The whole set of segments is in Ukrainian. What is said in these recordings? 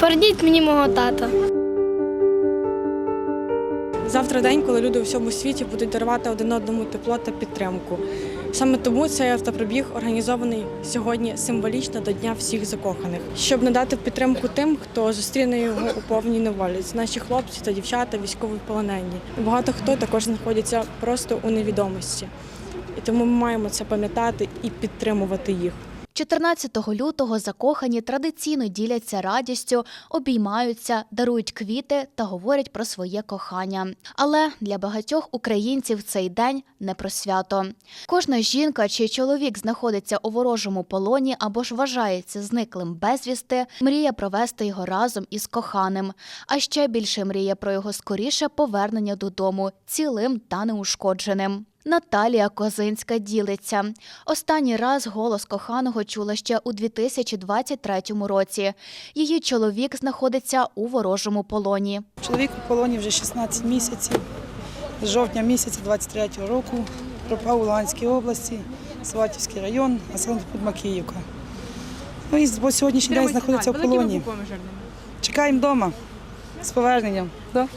Порадіть мені мого тата. Завтра день, коли люди у всьому світі будуть дарувати один одному тепло та підтримку. Саме тому цей автопробіг організований сьогодні символічно до Дня всіх закоханих, щоб надати підтримку тим, хто зустріне його у повній неволі. Це наші хлопці та дівчата, військові полонені. Багато хто також знаходиться просто у невідомості. І тому ми маємо це пам'ятати і підтримувати їх. 14 лютого закохані традиційно діляться радістю, обіймаються, дарують квіти та говорять про своє кохання. Але для багатьох українців цей день не про свято. Кожна жінка чи чоловік знаходиться у ворожому полоні або ж вважається зниклим безвісти, мріє провести його разом із коханим. А ще більше мріє про його скоріше повернення додому, цілим та неушкодженим. Наталія Козинська ділиться. Останній раз голос коханого чула ще у 2023 році. Її чоловік знаходиться у ворожому полоні. Чоловік у полоні вже 16 місяців. З жовтня місяця 23-го року пропав у Луганській області, Сватівський район, населений пункт Макіївка. Ну і по сьогоднішній день знаходиться в полоні. Чекаємо вдома з поверненням. Да?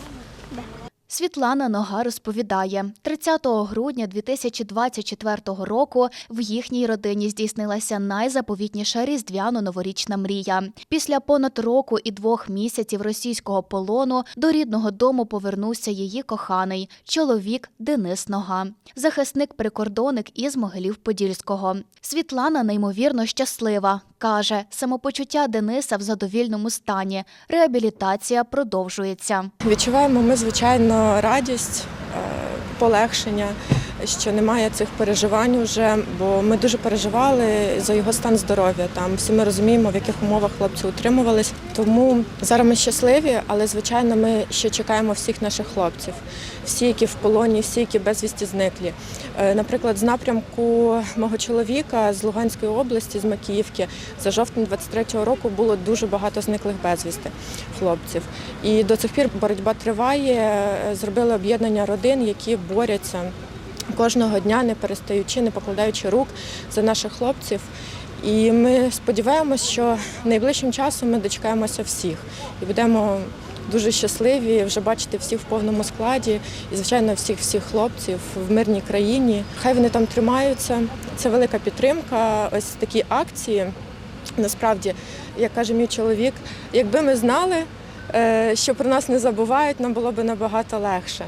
Світлана Нога розповідає, 30 грудня 2024 року в їхній родині здійснилася найзаповітніша різдвяно-новорічна мрія. Після понад року і двох місяців російського полону до рідного дому повернувся її коханий чоловік Денис Нога, захисник-прикордонник із Могилів Подільського. Світлана неймовірно щаслива. Каже, самопочуття Дениса в задовільному стані. Реабілітація продовжується. Відчуваємо ми, звичайно, радість, е, полегшення, що немає цих переживань вже, бо ми дуже переживали за його стан здоров'я. Там всі ми розуміємо, в яких умовах хлопці утримувались. Тому зараз ми щасливі, але звичайно, ми ще чекаємо всіх наших хлопців, всі, які в полоні, всі, які безвісті зниклі. Е, Наприклад, з напрямку мого чоловіка з Луганської області, з Макіївки, за жовтень 23-го року було дуже багато зниклих безвісти хлопців. І до цих пір боротьба триває. Е, Зробили об'єднання родин, які борються кожного дня, не перестаючи, не покладаючи рук за наших хлопців. І ми сподіваємося, що найближчим часом ми дочекаємося всіх і будемо дуже щасливі вже бачити всіх в повному складі і, звичайно, всіх всіх хлопців в мирній країні. Хай вони там тримаються. Це велика підтримка. Ось такі акції. Насправді, як каже мій чоловік, якби ми знали, е, що про нас не забувають, нам було б набагато легше.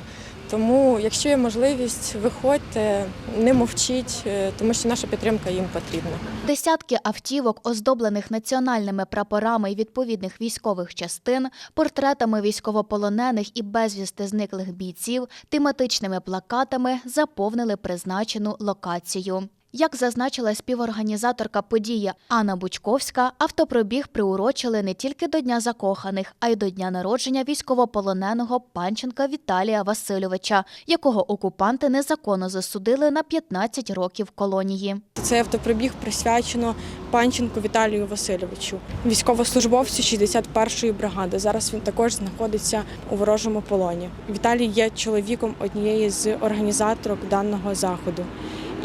Тому, якщо є можливість, виходьте, не мовчіть, е, тому що наша підтримка їм потрібна. Десятки автівок, оздоблених національними прапорами відповідних військових частин, портретами військовополонених і безвісти зниклих бійців, тематичними плакатами заповнили призначену локацію. Як зазначила співорганізаторка події Анна Бучковська, автопробіг приурочили не тільки до Дня закоханих, а й до дня народження військовополоненого панченка Віталія Васильовича, якого окупанти незаконно засудили на 15 років колонії. Цей автопробіг присвячено панченку Віталію Васильовичу, військовослужбовцю 61-ї бригади. Зараз він також знаходиться у ворожому полоні. Віталій є чоловіком однієї з організаторок даного заходу.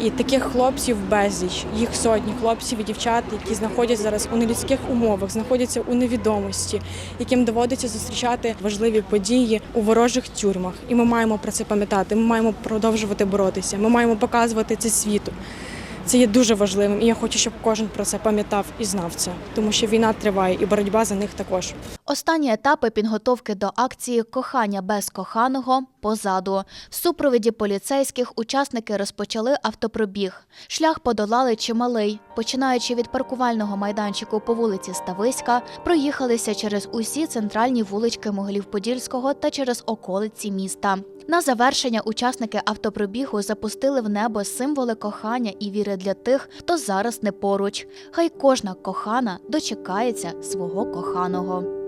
І таких хлопців безліч, їх сотні хлопців і дівчат, які знаходяться зараз у нелюдських умовах, знаходяться у невідомості, яким доводиться зустрічати важливі події у ворожих тюрмах. І ми маємо про це пам'ятати. Ми маємо продовжувати боротися. Ми маємо показувати це світу. Це є дуже важливим, і я хочу, щоб кожен про це пам'ятав і знав це, тому що війна триває, і боротьба за них також. Останні етапи підготовки до акції Кохання без коханого позаду. В супроводі поліцейських учасники розпочали автопробіг. Шлях подолали чималий. Починаючи від паркувального майданчику по вулиці Стависька, проїхалися через усі центральні вулички Могилів-Подільського та через околиці міста. На завершення учасники автопробігу запустили в небо символи кохання і віри для тих, хто зараз не поруч. Хай кожна кохана дочекається свого коханого.